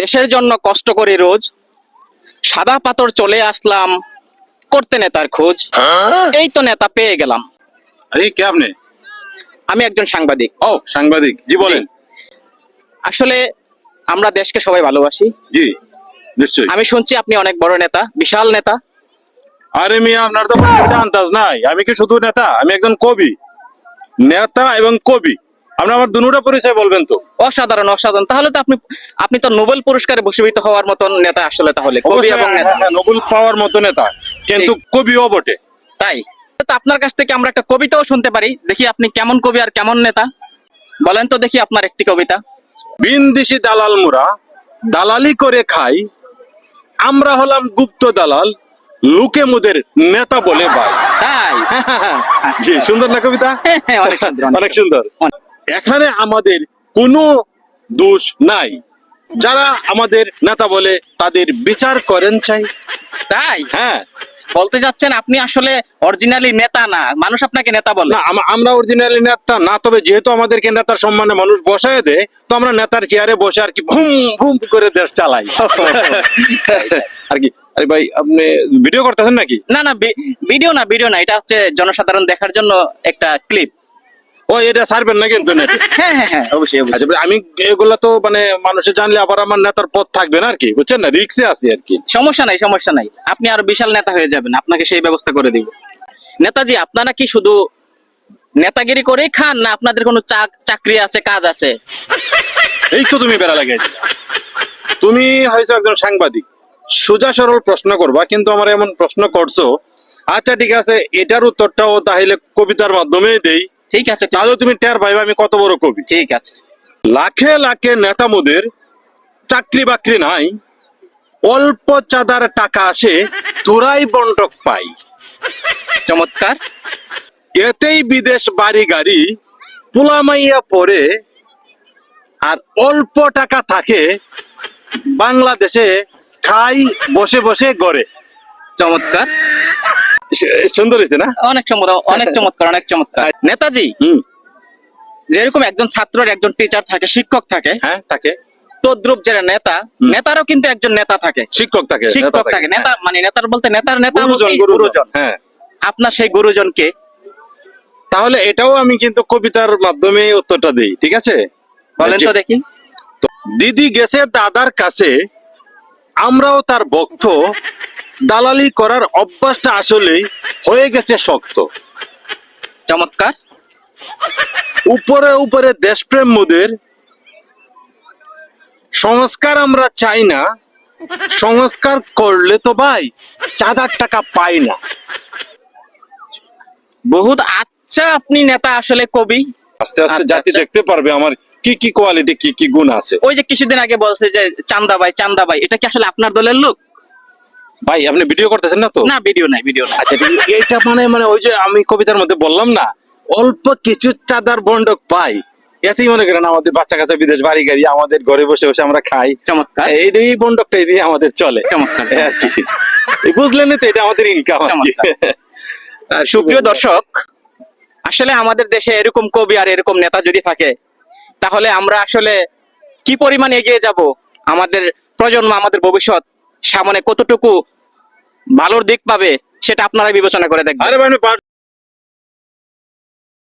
দেশের জন্য কষ্ট করি রোজ। সাদা পাথর চলে আসলাম করতে নেতার খোঁজ। এই তো নেতা পেয়ে গেলাম। আরে কে আপনি? আমি একজন সাংবাদিক। ও সাংবাদিক। জি বলেন। আসলে আমরা দেশকে সবাই ভালোবাসি। জি নিশ্চয়ই। আমি শুনছি আপনি অনেক বড় নেতা বিশাল নেতা। আরে মিয়া আপনার তো কোনো আন্দাজ নাই। আমি কি শুধু নেতা? আমি একজন কবি। নেতা এবং কবি। আপনি আমার দুটা পরিচয় বলবেন তো। অসাধারণ অসাধারণ। তাহলে তো আপনি আপনি তো নোবেল পুরস্কারে ভূষিত হওয়ার মতন নেতা আসলে তাহলে কবি এবং হ্যাঁ, নেতা। হ্যাঁ, নোবেল পাওয়ার মতো নেতা কিন্তু কবিও বটে। তাই। তো আপনার কাছ থেকে আমরা একটা কবিতাও শুনতে পারি দেখি আপনি কেমন কবি আর কেমন নেতা। বলেন তো দেখি আপনার একটি কবিতা। বিনদিশি দালাল মুরা দালালি করে খাই আমরা হলাম গুপ্ত দালাল লুকে মুদের নেতা বলে ভাই তাই। জি সুন্দর না কবিতা? হ্যাঁ, অনেক সুন্দর, অনেক সুন্দর। এখানে আমাদের কোনো দোষ নাই। যারা আমাদের নেতা বলে তাদের বিচার করেন চাই। তাই? হ্যাঁ। বলতে যাচ্ছেন আপনি আসলে অরিজিনালি নেতা না মানুষ আপনাকে নেতা বলে। না আমরা অরিজিনালি নেতা না তবে যেহেতু আমাদেরকে নেতার সম্মানে মানুষ বসায় দেয় তো আমরা নেতার চেয়ারে বসে আর কি ভুম ভুম করে দেশ চালাই। আর কি আরে ভাই আপনি ভিডিও করতেছেন নাকি? না না ভিডিও না ভিডিও না এটা হচ্ছে জনসাধারণ দেখার জন্য একটা ক্লিপ ও এটা ছাড়বেন না কিন্তু? হ্যাঁ হ্যাঁ হ্যাঁ অবশ্যই অবশ্যই আচ্ছা আমি এগুলা তো মানে মানুষে জানলে আবার আমার নেতার পথ থাকবে না আর কি বুঝছেন না? রিক্সে আছি আর কি সমস্যা নাই সমস্যা নাই। আপনি আর বিশাল নেতা হয়ে যাবেন আপনাকে সেই ব্যবস্থা করে দিব। নেতাজি আপনারা কি শুধু নেতাগিরি করেই খান না আপনাদের কোনো চাক- চাকরি আছে কাজ আছে? এই তো তুমি বেড়া দিলা। তুমি হয়েছো একজন সাংবাদিক। সোজা সরল প্রশ্ন করবা কিন্তু আমার এমন প্রশ্ন করছ। আচ্ছা ঠিক আছে এটার উত্তরটাও তাহলে কবিতার মাধ্যমে দেই। ঠিক আছে তাহলে তুমি টের পাইবা আমি কত বড় কবি। ঠিক আছে। লাখে লাখে নেতা মোদের চাকরি বাকরি নাই অল্প চাঁদার টাকা আসে তোরাই বন্টক পাই। চমৎকার। এতেই বিদেশ বাড়ি গাড়ি পোলামাইয়া পরে আর অল্প টাকা থাকে বাংলাদেশে খাই বসে বসে গড়ে। চমৎকার। সুন্দর হয়েছে না? অনেক সুন্দর অনেক চমৎকার অনেক চমৎকার। নেতাজি যেরকম একজন ছাত্রের একজন টিচার থাকে শিক্ষক থাকে হ্যাঁ থাকে। তদ্রুপ যারা নেতা নেতারও কিন্তু একজন নেতা থাকে। শিক্ষক থাকে শিক্ষক থাকে নেতা মানে নেতার বলতে নেতার নেতা হ্যাঁ। গুরুজন হ্যাঁ। আপনার সেই গুরুজনকে তাহলে এটাও আমি কিন্তু কবিতার মাধ্যমে উত্তরটা দিই ঠিক আছে? বলেন তো দেখি। দিদি গেছে দাদার কাছে আমরাও তার ভক্ত দালালি করার অভ্যাসটা আসলেই হয়ে গেছে শক্ত। চমৎকার। উপরে উপরে দেশপ্রেম মোদের সংস্কার আমরা চাই না সংস্কার করলে তো ভাই চাঁদার টাকা পাই না। বহুত আচ্ছা আপনি নেতা আসলে কবি। আস্তে আস্তে আচ্ছা, জাতি আচ্ছা। দেখতে পারবে আমার কি কি কোয়ালিটি কি কি গুণ আছে। ওই যে কিছুদিন আগে বলছে যে চান্দা ভাই চান্দা ভাই এটা কি আসলে আপনার দলের লোক? ভাই আপনি ভিডিও করতেছেন না তো? না ভিডিও নাই ভিডিও আচ্ছা এইটা মানে মানে ওই যে আমি কবিতার মধ্যে বললাম না অল্প কিছু চাঁদার বন্ডক পাই। এতেই মনে করেন আমাদের বাচ্চা কাচ্চা বিদেশ বাড়ি গাড়ি আমাদের ঘরে বসে বসে আমরা খাই। চমৎকার। এই বন্ডকটাই দিয়ে আমাদের চলে। চমৎকার আর কি। বুঝলেন তো এটা আমাদের ইনকাম সুপ্রিয় দর্শক আসলে আমাদের দেশে এরকম কবি আর এরকম নেতা যদি থাকে তাহলে আমরা আসলে কি পরিমাণ এগিয়ে যাব? আমাদের প্রজন্ম আমাদের ভবিষ্যৎ সামনে কতটুকু ভালোর দিক পাবে সেটা আপনারা বিবেচনা করে দেখবেন।